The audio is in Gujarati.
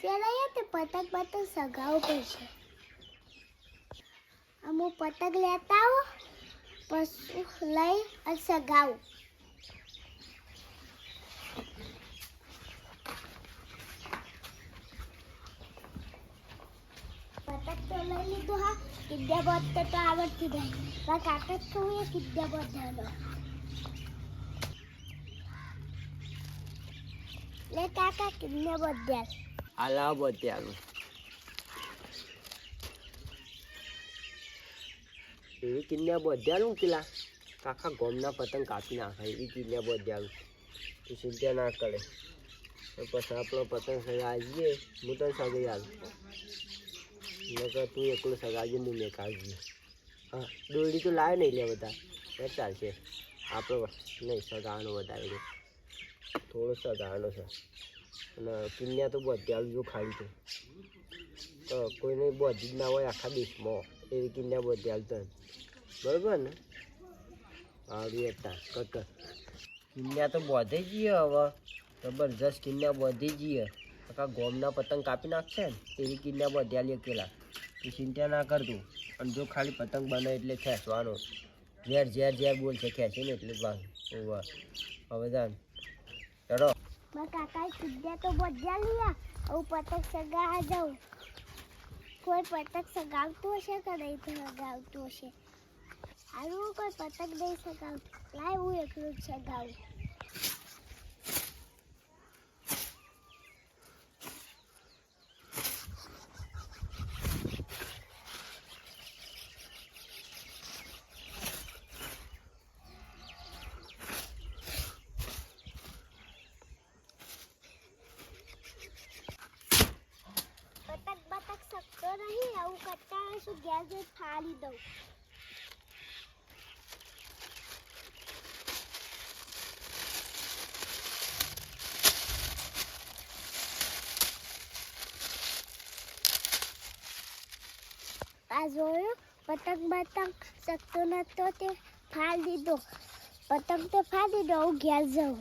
પેલા યાર તે પતંગ પતંગ સગાવું પડશે અમુક પતંગ લેતા આવો પછી લઈ અને સગાવું પતંગ તો લઈ લીધું હા કિદ્યા બોત તો આવડતી નહીં. મારા કાકા જ કહું એ કિદ્યા બોત ધાનો લે કાકા કિદ્યા બોત ધ્યાન આલા બત્યાનું એવી કિલ્લા બધ્યાલું કિલ્લા? કાકા ગોમના પતંગ કાપી નાખે એવી કિલ્લા બધ્યાલું તું ચિંતા ના કરે. પછી આપણો પતંગ સગાવીએ. હું તને સગાઈ આવું નકર તું એકલો સગાવીએ હું મેં કાઢીએ હા, દોરડી તો લાવે નહીં લે બધા. એ ચાલશે આપણો નહીં, સગાવાનો વધારે થોડો સગાવાનો છે. અને કિન્યા તો બધ્યાલું જો ખાલી છે. તો કોઈને બધી જ ના હોય આખા દેશમાં. એવી કિન્યા બધી આવતા બરાબર ને? આવી હતા કટ કિન્યા તો બધે જઈએ હવે. જબરજસ્ત કિન્યા બધી જઈએ આખા ગોમના પતંગ કાપી નાખશે ને, એવી કિન્યા બધ્યાલી અકેલા તું ચિંતા ના કરતું અને જો ખાલી પતંગ બને એટલે ખેંચવાનો. ઝેર ઝેર ઝેર બોલશે, ખેંચીને એટલે જ વાંગ હવે જાન. ચડો મારા કાકાએ સીધા તો બધા લીયા. હું પતંગ સગાવા જાઉં. કોઈ પતંગ સગાવતું હશે કે નહીં સગાવતું હશે? હારું, કોઈ પતંગ નહીં સગાવતું. લાય, હું એકલું જ સગાવું પતંગ બતંગ શકતો કરતા શું ગેસ ફાળી દઉં. આ જોયું? પતંગ બતંગ શકતો નતો તે ફાડી દીધો પતંગ તો ફાડી દીધો હું ઘેર જાઉં.